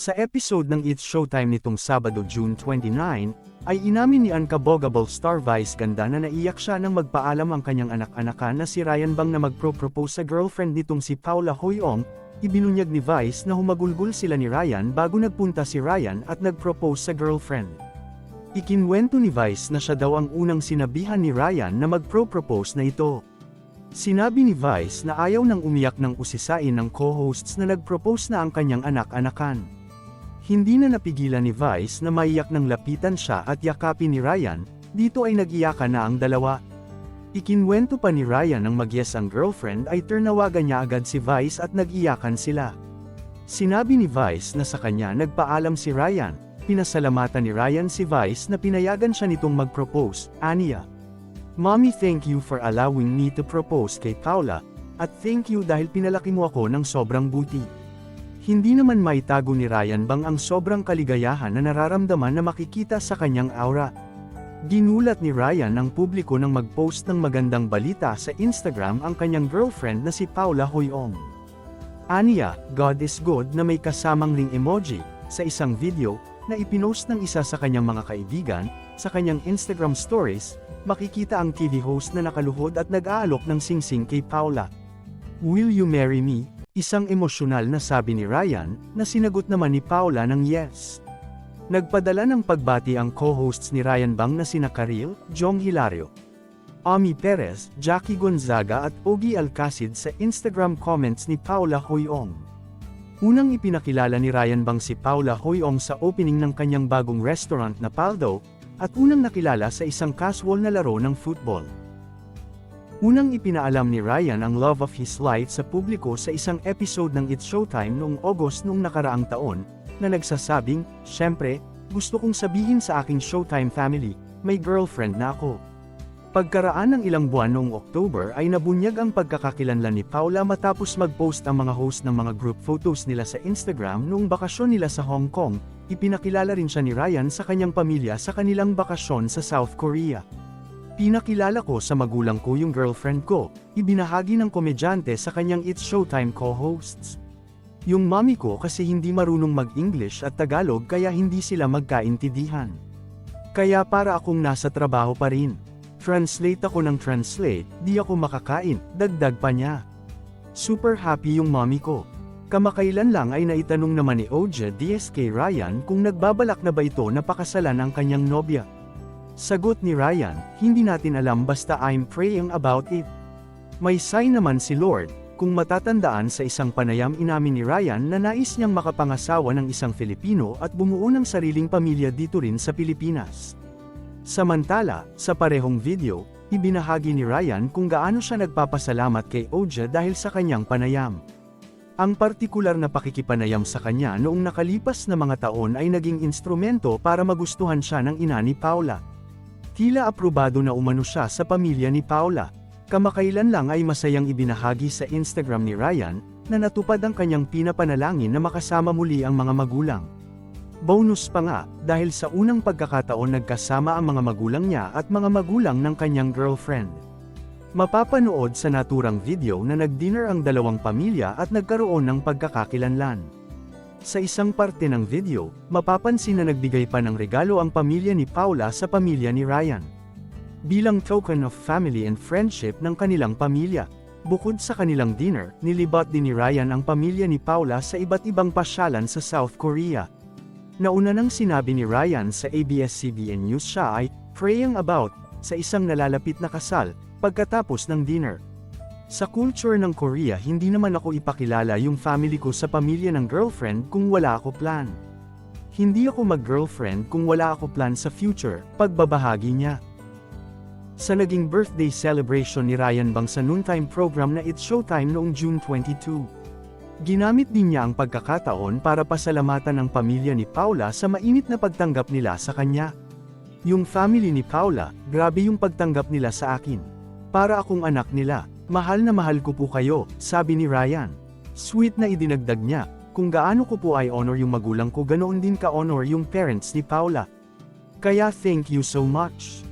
Sa episode ng It's Showtime nitong Sabado June 29, ay inamin ni Unkabogable Star Vice ganda na naiyak siya nang magpaalam ang kanyang anak-anakan na si Ryan Bang na magpro-propose sa girlfriend nitong si Paula Hoyong, ibinunyag ni Vice na humagulgol sila ni Ryan bago nagpunta si Ryan at nagpropose sa girlfriend. Ikinwento ni Vice na siya daw ang unang sinabihan ni Ryan na magpro-propose na ito. Sinabi ni Vice na ayaw nang umiyak ng usisain ng co-hosts na nagpropose na ang kanyang anak-anakan. Hindi na napigilan ni Vice na maiyak nang lapitan siya at yakapin ni Ryan, dito ay nag-iyakan na ang dalawa. Ikinwento pa ni Ryan ang mag-yes ang girlfriend ay turnawagan niya agad si Vice at nag-iyakan sila. Sinabi ni Vice na sa kanya nagpaalam si Ryan, pinasalamatan ni Ryan si Vice na pinayagan siya nitong mag-propose, aniya. Mommy thank you for allowing me to propose kay Paula, at thank you dahil pinalaki mo ako ng sobrang buti. Hindi naman maitago ni Ryan bang ang sobrang kaligayahan na nararamdaman na makikita sa kanyang aura. Ginulat ni Ryan ang publiko nang mag-post ng magandang balita sa Instagram ang kanyang girlfriend na si Paula Hoyong. Aniya, God is good na may kasamang ring emoji, sa isang video, na ipinost ng isa sa kanyang mga kaibigan, sa kanyang Instagram stories, makikita ang TV host na nakaluhod at nag-aalok ng singsing kay Paula. Will you marry me? Isang emosyonal na sabi ni Ryan, na sinagot naman ni Paula ng yes. Nagpadala ng pagbati ang co-hosts ni Ryan Bang na sina Karil, Jong Hilario, Ami Perez, Jackie Gonzaga at Ogie Alcacid sa Instagram comments ni Paula Hoyong. Unang ipinakilala ni Ryan Bang si Paula Hoyong sa opening ng kanyang bagong restaurant na Paldo, at unang nakilala sa isang casual na laro ng football. Unang ipinaalam ni Ryan ang love of his life sa publiko sa isang episode ng It's Showtime noong August noong nakaraang taon, na nagsasabing, Siyempre, gusto kong sabihin sa aking Showtime family, may girlfriend na ako. Pagkaraan ng ilang buwan noong October ay nabunyag ang pagkakakilanlan ni Paula matapos mag-post ang mga host ng mga group photos nila sa Instagram noong bakasyon nila sa Hong Kong, ipinakilala rin siya ni Ryan sa kanyang pamilya sa kanilang bakasyon sa South Korea. Pinakilala ko sa magulang ko yung girlfriend ko, ibinahagi ng komedyante sa kanyang It's Showtime co-hosts. Yung mommy ko kasi hindi marunong mag-English at Tagalog kaya hindi sila magkaintindihan. Kaya para akong nasa trabaho pa rin. Translate ako ng translate, di ako makakain, dagdag pa niya. Super happy yung mommy ko. Kamakailan lang ay naitanong naman ni Oja DSK Ryan kung nagbabalak na ba ito na pakasalan ang kanyang nobya. Sagot ni Ryan, hindi natin alam basta I'm praying about it. May sign naman si Lord, kung matatandaan sa isang panayam inamin ni Ryan na nais niyang makapangasawa ng isang Filipino at bumuo ng sariling pamilya dito rin sa Pilipinas. Samantala, sa parehong video, ibinahagi ni Ryan kung gaano siya nagpapasalamat kay Oja dahil sa kanyang panayam. Ang partikular na pakikipanayam sa kanya noong nakalipas na mga taon ay naging instrumento para magustuhan siya ng ina ni Paula. Tila aprobado na umano siya sa pamilya ni Paula. Kamakailan lang ay masayang ibinahagi sa Instagram ni Ryan, na natupad ang kanyang pinapanalangin na makasama muli ang mga magulang. Bonus pa nga, dahil sa unang pagkakataon nagkasama ang mga magulang niya at mga magulang ng kanyang girlfriend. Mapapanood sa naturang video na nag-dinner ang dalawang pamilya at nagkaroon ng pagkakakilanlan. Sa isang parte ng video, mapapansin na nagbigay pa ng regalo ang pamilya ni Paula sa pamilya ni Ryan. Bilang token of family and friendship ng kanilang pamilya. Bukod sa kanilang dinner, nilibat din ni Ryan ang pamilya ni Paula sa iba't ibang pasyalan sa South Korea. Nauna nang sinabi ni Ryan sa ABS-CBN News siya ay praying about sa isang nalalapit na kasal pagkatapos ng dinner. Sa culture ng Korea hindi naman ako ipakilala yung family ko sa pamilya ng girlfriend kung wala ako plan. Hindi ako mag-girlfriend kung wala ako plan sa future, pagbabahagi niya. Sa naging birthday celebration ni Ryan Bang sa noontime program na It's Showtime noong June 22. Ginamit din niya ang pagkakataon para pasalamatan ang pamilya ni Paula sa mainit na pagtanggap nila sa kanya. Yung family ni Paula, grabe yung pagtanggap nila sa akin. Para akong anak nila, mahal na mahal ko po kayo, sabi ni Ryan. Sweet na idinagdag niya, kung gaano ko po ay honor yung magulang ko ganoon din ka-honor yung parents ni Paula. Kaya thank you so much.